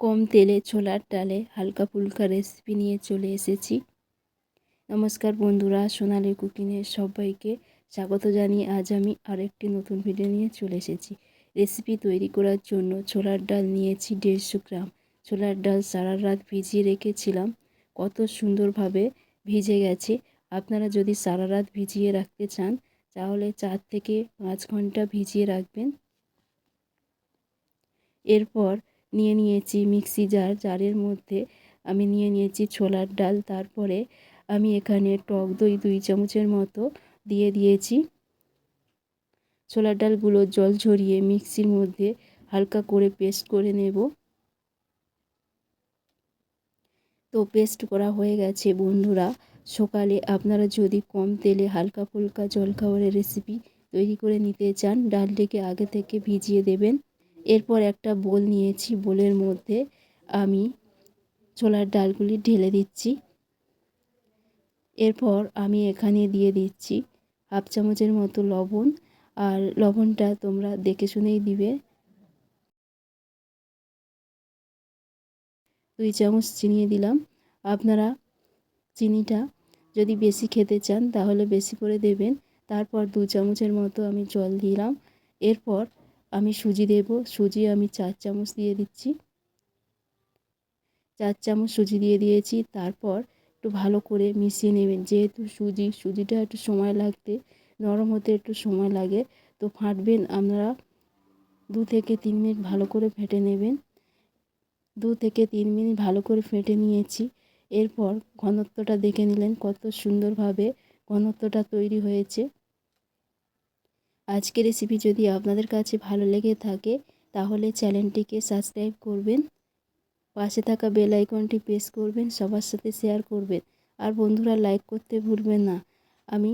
কম তেলে ছোলার ডালে হালকা ফুলকা রেসিপি নিয়ে চলে এসেছি। নমস্কার বন্ধুরা, সোনালি কুকিংয়ের সবাইকে স্বাগত জানিয়ে আজ আমি আরেকটি নতুন ভিডিও নিয়ে চলে এসেছি। রেসিপি তৈরি করার জন্য ছোলার ডাল নিয়েছি দেড়শো গ্রাম। ছোলার ডাল সারা রাত ভিজিয়ে রেখেছিলাম। কত সুন্দরভাবে ভিজে গেছে। আপনারা যদি সারা রাত ভিজিয়ে রাখতে চান, তাহলে চার থেকে পাঁচ ঘণ্টা ভিজিয়ে রাখবেন। এরপর নিয়ে নিয়েছি মিক্সি জার, জারের মধ্যে আমি নিয়ে নিয়েছি ছোলার ডাল, তারপরে আমি এখানে টক দই দুই চামচের মতো দিয়ে দিয়েছি। ছোলার ডালগুলো জল ঝরিয়ে মিক্সির মধ্যে হালকা করে পেস্ট করে নেব। তো পেস্ট করা হয়ে গেছে বন্ধুরা। সকালে আপনারা যদি কম তেলে হালকা ফুলকা জলখাবারের রেসিপি তৈরি করে নিতে চান ডালটিকে আগে থেকে ভিজিয়ে দেবেন। এরপর একটা বোল নিয়েছি, বোলের মধ্যে আমি ছোলার ডালগুলি ঢেলে দিচ্ছি। এরপর আমি এখানে দিয়ে দিচ্ছি হাফ চামচের মতো লবণ, আর লবণটা তোমরা দেখে শুনেই দিবে। দুই চামচ চিনিয়ে দিলাম। আপনারা চিনিটা যদি বেশি খেতে চান তাহলে বেশি করে দেবেন। তারপর দু চামচের মতো আমি জল দিলাম। এরপর আমি সুজি দেব। সুজি আমি চার চামচ দিয়ে দিচ্ছি। চার চামচ সুজি দিয়ে দিয়েছি। তারপর একটু ভালো করে মিশিয়ে নেবেন। যেহেতু সুজি, সুজিটা একটু সময় লাগতে, নরম হতে একটু সময় লাগে, তো ফাটবেন আপনারা দু থেকে তিন মিনিট ভালো করে ফেটে নেবেন। দু থেকে তিন মিনিট ভালো করে ফেটে নিয়েছি। এরপর ঘনত্বটা দেখে নিলেন কত সুন্দরভাবে ঘনত্বটা তৈরি হয়েছে। আজকের রেসিপি যদি আপনাদের কাছে ভালো লেগে থাকে, তাহলে চ্যানেলটিকে সাবস্ক্রাইব করবেন, পাশে থাকা বেল আইকনটি প্রেস করবেন, সবার সাথে শেয়ার করবেন, আর বন্ধুরা লাইক করতে ভুলবেন না। আমি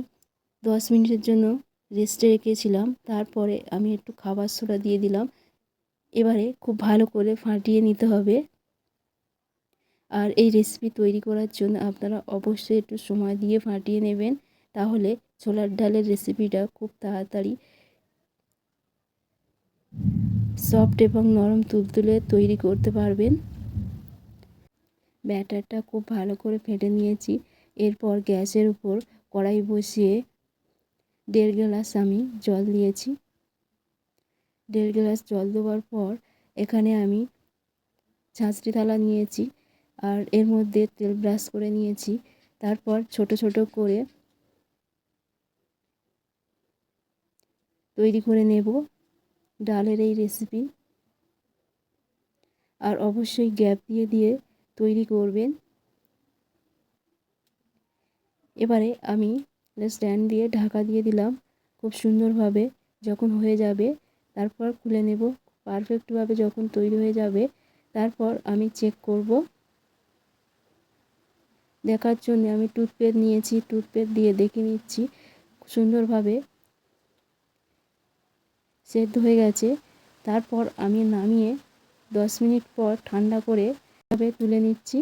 দশ মিনিটের জন্য রেস্টে রেখেছিলাম, তারপরে আমি একটু খাবার সোডা দিয়ে দিলাম। এবারে খুব ভালো করে ফাটিয়ে নিতে হবে। আর এই রেসিপি তৈরি করার জন্য আপনারা অবশ্যই একটু সময় দিয়ে ফাটিয়ে নেবেন, তাহলে ছোলার ডালের রেসিপিটা খুব তাড়াতাড়ি সফট এবং নরম তুলতুলে তৈরি করতে পারবেন। ব্যাটারটা খুব ভালো করে ফেটে নিয়েছি। এরপর গ্যাসের উপর কড়াই বসিয়ে দেড় গ্লাস আমি জল দিয়েছি। দেড় গ্লাস জল দেওয়ার পর এখানে আমি ছাঁচড়ি থালা নিয়েছি আর এর মধ্যে তেল ব্রাশ করে নিয়েছি। তারপর ছোট ছোট করে তৈরি করে নেব। ডালের এই রেসিপি আর অবশ্যই গ্যাপ দিয়ে দিয়ে তৈরি করবেন। এবারে আমি স্ট্যান্ড দিয়ে ঢাকা দিয়ে দিলাম খুব সুন্দরভাবে যখন হয়ে যাবে। তারপর খুলে নেব পারফেক্টভাবে যখন তৈরি হয়ে যাবে। তারপর আমি চেক করব। দেখার জন্য আমি টুথপেড নিয়েছি টুথপেড দিয়ে দেখে নিচ্ছি সুন্দরভাবে। সেদ্ধ হয়ে গেছে। তারপর আমি নামিয়ে দশ মিনিট পর ঠান্ডা করে ভাবে তুলে নিচ্ছি।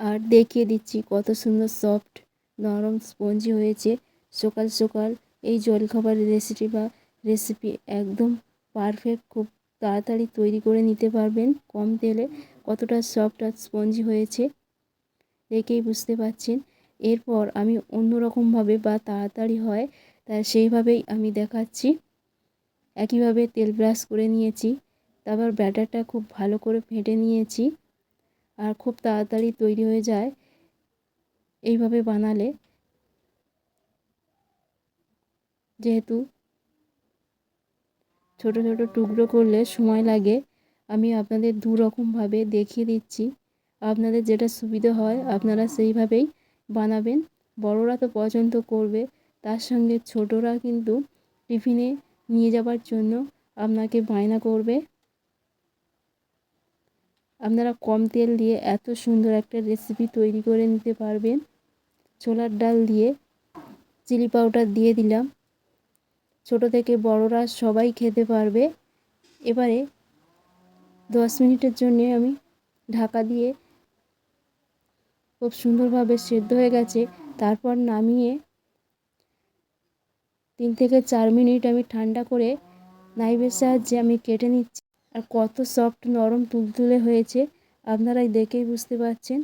আর দেখিয়ে দিচ্ছি কত সুন্দর সফট নরম স্পঞ্জি হয়েছে। সকাল সকাল এই জলখাবারের রেসিপি বা রেসিপি একদম পারফেক্ট খুব তাড়াতাড়ি তৈরি করে নিতে পারবেন। কম তেলে কতটা সফট আর স্পঞ্জি হয়েছে দেখেই বুঝতে পারছেন। এরপর আমি অন্যরকমভাবে বা তাড়াতাড়ি হয় তা সেইভাবেই আমি দেখাচ্ছি। একইভাবে তেল ব্রাশ করে নিয়েছি। তারপর ব্যাটারটা খুব ভালো করে ফেটে নিয়েছি। আর খুব তাড়াতাড়ি তৈরি হয়ে যায় এইভাবে বানালে। যেহেতু ছোট ছোট টুকরো করলে সময় লাগে, আমি আপনাদের দু রকমভাবে দেখিয়ে দিচ্ছি। আপনাদের যেটা সুবিধা হয়, আপনারা সেইভাবেই বানাবেন। বড়রা তো পছন্দ করবে। তার সঙ্গে ছোটরা কিন্তু টিফিনে নিয়ে যাবার জন্য আপনাকে বায়না করবে। আপনারা কম তেল দিয়ে এত সুন্দর একটা রেসিপি তৈরি করে নিতে পারবেন। ছোলার ডাল দিয়ে চিলি পাউডার দিয়ে দিলাম। ছোট থেকে বড়রা সবাই খেতে পারবে। এবারে দশ মিনিটের জন্য আমি ঢাকা দিয়ে খুব সুন্দরভাবে সেদ্ধ হয়ে গেছে। তারপর নামিয়ে তিন থেকে চার মিনিট আমি ঠান্ডা করে নাইফের সাহায্যে আমি কেটে নিচ্ছি। আর কত সফট নরম তুলতুলে হয়েছে, আপনারাই দেখেই বুঝতে পারছেন।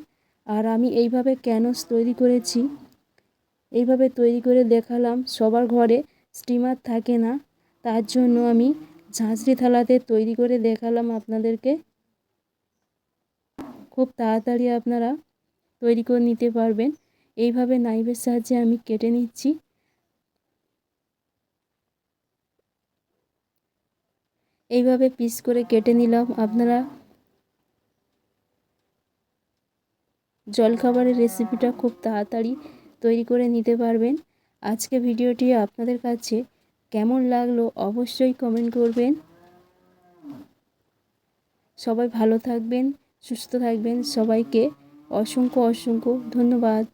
আর আমি এইভাবে ক্যানোস তৈরি করেছি। এইভাবে তৈরি করে দেখালাম, সবার ঘরে স্টিমার থাকে না। তার জন্য আমি ঝাঁঝরি থালাতে তৈরি করে দেখালাম আপনাদেরকে। খুব তাড়াতাড়ি আপনারা তৈরি করে নিতে পারবেন। এইভাবে নাইফের সাহায্যে আমি কেটে নিচ্ছি। এইভাবে পিস করে কেটে নিলাম। আপনারা জলখাবারের রেসিপিটা খুব তাড়াতাড়ি তৈরি করে নিতে পারবেন। আজকে ভিডিওটি আপনাদের কাছে কেমন লাগল অবশ্যই কমেন্ট করবেন। সবাই ভালো থাকবেন, সুস্থ থাকবেন। সবাইকে অসংখ্য অসংখ্য ধন্যবাদ।